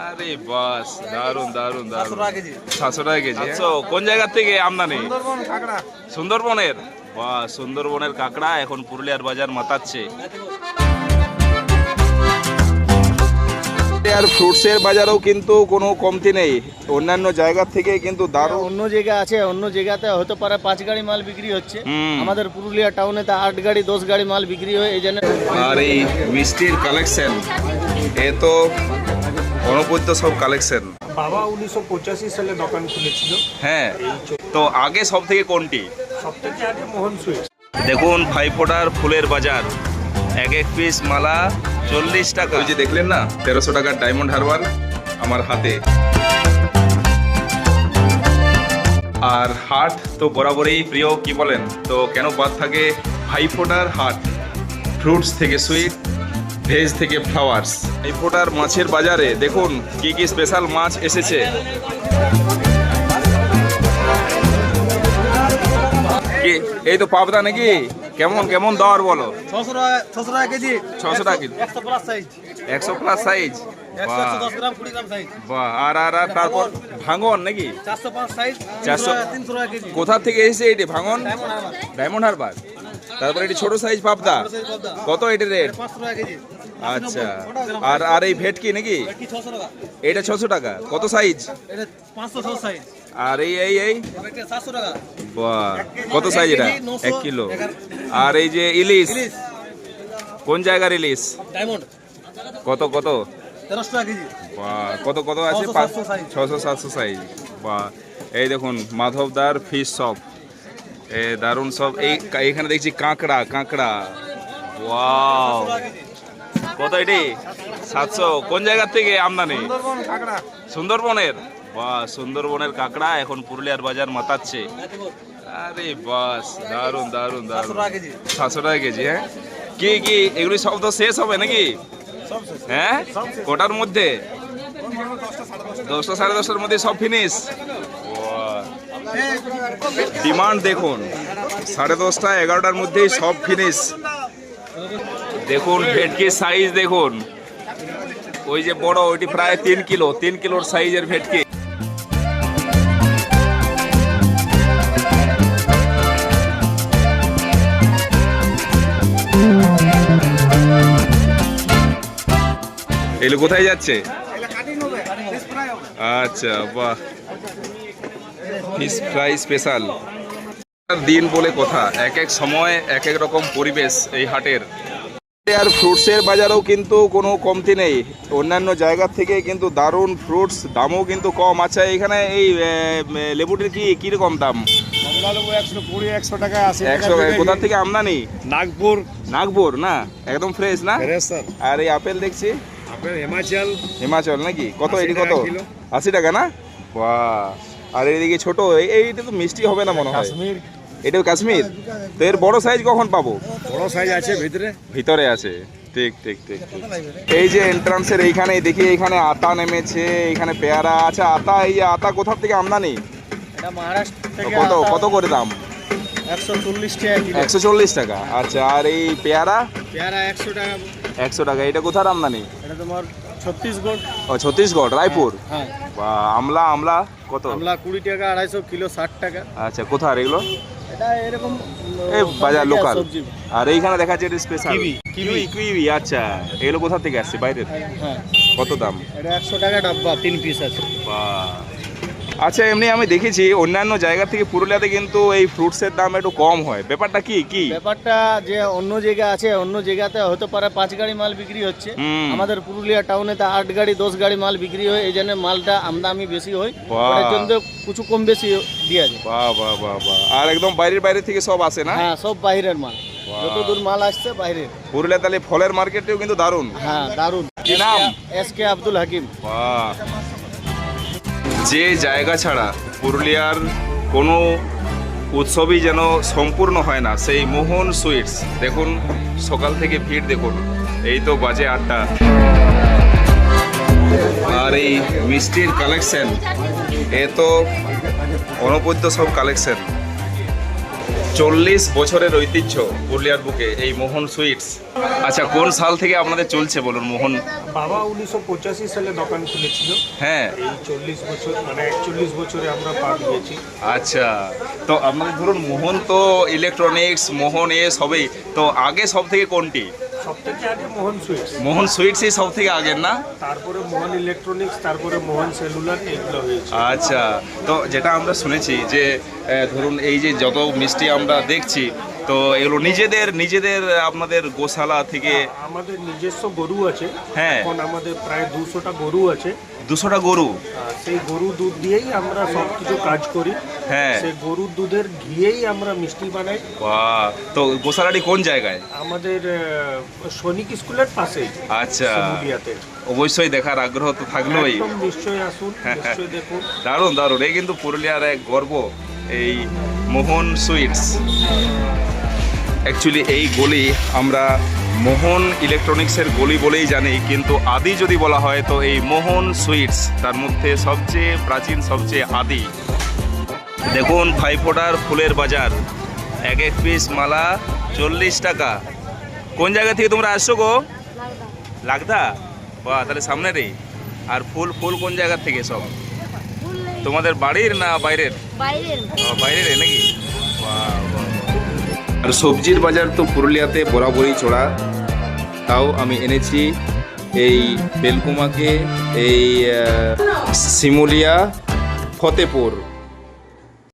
আরে বাস দারুণ দারুণ দারুণ সাতশো টাকা কেজি। তো কোন জায়গা থেকে আমদানি? সুন্দরবনের? বা সুন্দরবনের কাঁকড়া এখন পুরুলিয়ার বাজার মাতাচ্ছে। আর ফ্রুটসের বাজারেও কিন্তু কোনো কমতি নেই। অন্যান্য জায়গার থেকে কিন্তু দারুণ অন্য জায়গা আছে অন্য জায়গাতে হতে পারে পাঁচ গাড়ি মাল বিক্রি হচ্ছে। আমাদের পুরুলিয়া টাউনে তো আট গাড়ি দশ গাড়ি মাল বিক্রি হয় এই জন্য আর এই মিষ্টির কালেকশন এ তো অনবদ্য সব কালেকশন বাবা উনিশশো পঁচাশি সালে দোকান খুলেছিল। হ্যাঁ তো আগে সব থেকে কোনটি? সব থেকে আগে মোহন সুইটস দেখুন ফাইভ ফোটার ফুলের বাজার। এক এক পিস মালা চল্লিশ টাকা। ওই যে দেখলেন না তেরোশো টাকার ডায়মন্ড হারবার আমার হাতে। আর হাট তো বরাবরই প্রিয় কি বলেন? তো কেন বাদ থাকে ফাইভ হাট? ফ্রুটস থেকে সুইট ভেজ থেকে ফ্লাওয়ার্স। এই ফোটার মাছের বাজারে দেখুন কি কি স্পেশাল মাছ এসেছে। কি এই তো পাবদা নাকি? কেমন কেমন দর বলো? ছশো টাকা কেজি। ছশো টাকা কেজি। একশো প্লাস সাইজ একশো প্লাস সাইজ একশো একশো দশ গ্রাম কুড়ি গ্রাম সাইজ বাহ আর আর আর তারপর ভাঙন নাকি? চারশো কোথা থেকে এসেছে এটি ভাঙন? Diamond Harbour. তারপরে এটি ছোট সাইজ পাবদা। কত এটি রেট আচ্ছা। আর আর এই ভেটকি নাকি? এটা ছশো টাকা। কত সাইজ আর এই এই এই? কত সাইজ এটা? এক কিলো। আর এই যে ইলিশ? কোন জায়গার ইলিশ? কত কত? কত কত আছে। ছশো সাতশো সাইজ বা এই দেখুন মাধবদার ফিশ শপ এ দারুণ সব। এই এখানে দেখছি কাঁকড়া কাঁকড়া। ওয়াও। কত এটি? সাতশো। কোন জায়গার থেকে আমদানি? কাঁকড়া সুন্দরবনের। বা সুন্দরবনের কাঁকড়া এখন পুরুলিয়ার বাজার মাতাচ্ছে। আরে বাস দারুণ দারুণ দারুণ। সাতশো টাকা কেজি। হ্যাঁ? কি কি এগুলি সব তো শেষ হবে নাকি? হ্যাঁ? কোটার মধ্যে? দশটা সাড়ে দশটার মধ্যে সব ফিনিশ ডিমান্ড দেখুন, সাড়ে দশটা, এগারোটার মধ্যেই সব ফিনিশ দেখুন ভেটকির সাইজ দেখুন। ওই যে বড়, ওইটি প্রায় তিন কিলো, তিন কিলোর সাইজের ভেটকি। এগুলো কোথায় যাচ্ছে? আচ্ছা বাহ। Fish fry special. দিন বলে কথা এক এক সময় এক এক রকম পরিবেশ এই হাটের। আর ফ্রুটসের বাজারেও কিন্তু কোনো কমতি নেই। অন্যান্য জায়গার থেকে কিন্তু দারুণ ফ্রুটস দামও কিন্তু কম। আচ্ছা এখানে এই লেবুটির কি কীরকম দাম? কোথা থেকে আমদানি? নাগপুর। নাগপুর না? একদম ফ্রেশ না? আর এই আপেল দেখছি? হিমাচল। হিমাচল নাকি? কত 80 এটি কত? আশি টাকা না? বাহ। আর এদিকে ছোট এই- এইটা তো মিষ্টি হবে না মনে হয়। কাশ্মীর। এটাও কাশ্মীর? তো এর বড় সাইজ কখন পাবো? বড় সাইজ আছে ভিতরে। ভিতরে আছে। ঠিক ঠিক ঠিক এই যে এন্ট্রান্সের এইখানে দেখি এখানে আতা নেমেছে এখানে পেয়ারা আছে। আতা এই যে আতা কোথা থেকে আমদানি? এটা মহারাষ্ট্র তো থেকে কত কত করে দাম? একশো চল্লিশ টাকা একশো চল্লিশ টাকা। আচ্ছা আর এই পেয়ারা? পেয়ারা একশো টাকা। একশো টাকা। এটা কোথার আমদানি? এটা তোমার ছত্তিশগড়। ও ছত্তিশগড় রায়পুর? হ্যাঁ বা আমলা আমলা কত? আমলা কুড়ি টাকা আড়াইশো কিলো ষাট টাকা। আচ্ছা কোথার এগুলো? এটা এরকম এই বাজার লোকাল আর এইখানে দেখা যাচ্ছে এটা স্পেশাল কিউই, কিউই আচ্ছা। এগুলো কোথা থেকে আসছে বাইরের হ্যাঁ কত দাম? এটা একশো টাকা ডাব্বা তিন পিস আছে। বাহ। আচ্ছা এমনি আমি দেখেছি অন্যান্য জায়গা থেকে পুরুলিয়াতে কিন্তু এই ফ্রুটসের দাম একটু কম হয়। ব্যাপারটা কি? কি? ব্যাপারটা যে অন্য জায়গা আছে অন্য জায়গাতে হতে পারে পাঁচ গাড়ি মাল বিক্রি হচ্ছে। আমাদের পুরুলিয়া টাউনে তো আট গাড়ি দশ গাড়ি মাল বিক্রি হয় এই জন্য মালটা আমদামি বেশি হয়। জন্য কিছু কম বেশি দেওয়া যায়। বাহ বাহ বাহ বাহ। আর একদম বাইরের বাইরে থেকে সব আসে না? হ্যাঁ সব বাইরের মাল। বাহ। যত দূর মাল আসছে বাইরে পুরুলিয়া তাহলে ফলের মার্কেটেও কিন্তু দারুণ। হ্যাঁ দারুণ কি নাম? S K Abdul Hakim. বাহ। যে জায়গা ছাড়া পুরুলিয়ার কোনো উৎসবই যেন সম্পূর্ণ হয় না, সেই মোহন সুইটস। দেখুন, সকাল থেকে ভিড় দেখুন। এই তো বাজে আটটা। আর এই মিষ্টির কালেকশন এ তো অনবদ্য সব কালেকশন চল্লিশ বছরের ঐতিহ্য পুরুলিয়ার বুকে এই মোহন সুইটস। আচ্ছা কোন সাল থেকে আপনাদের চলছে বলুন মোহন? বাবা উনিশশো পঁচাশি সালে দোকান খুলেছিল। হ্যাঁ। এই চল্লিশ বছর মানে একচল্লিশ বছরে আমরা পা দিয়েছি। আচ্ছা তো আপনাদের ধরুন মোহন তো ইলেকট্রনিক্স মোহন এ সবই। তো আগে সব থেকে কোনটি? সব থেকে আগে মোহন সুইটস। মোহন সুইটসই সব থেকে আগের না? তারপরে মোহন ইলেকট্রনিক্স তারপরে মোহন সেলুলার এগুলো হয়েছে। আচ্ছা তো যেটা আমরা শুনেছি যে ধরুন এই যে যত মিষ্টি আমরা দেখছি তো এগুলো নিজেদের নিজেদের আপনাদের গোশালা থেকে আমাদের নিজস্ব গরু আছে। হ্যাঁ। এখন আমাদের প্রায় দুশোটা গরু আছে। দুশোটা গরু? সেই গরু দুধ দিয়েই আমরা সব কিছু কাজ করি। হ্যাঁ। সেই গরুর দুধের ঘিয়েই আমরা মিষ্টি বানাই। বাহ তো গোশালাটি কোন জায়গায়? আমাদের সৈনিক স্কুলের পাশেই আচ্ছা। অবশ্যই দেখার আগ্রহ তো থাকলোই। একদম নিশ্চয়ই আসুন হ্যাঁ, হ্যাঁ। নিশ্চয়ই দেখুন। দারুণ দারুণ। এই কিন্তু পুরুলিয়ার এক গর্ব এই মোহন সুইটস। অ্যাকচুয়ালি এই গলি আমরা মোহন ইলেকট্রনিক্সের গলি বলেই জানি কিন্তু আদি যদি বলা হয় তো এই মোহন সুইটস তার মধ্যে সবচেয়ে প্রাচীন সবচেয়ে আদি। দেখুন ফাইফোটার ফুলের বাজার। এক এক পিস মালা চল্লিশ টাকা। কোন জায়গা থেকে তোমরা আসছো গো? লাগদা? বাহ তাহলে সামনেরই আর ফুল ফুল কোন জায়গা থেকে সব? তোমাদের বাড়ির না বাইরের? বাইরের নাকি? বাহ। আর সবজির বাজার তো পুরুলিয়াতে বরাবরই চড়া। তাও আমি এনেছি এই বেলকুমাকে, এই শিমুলিয়া, ফতেপুর।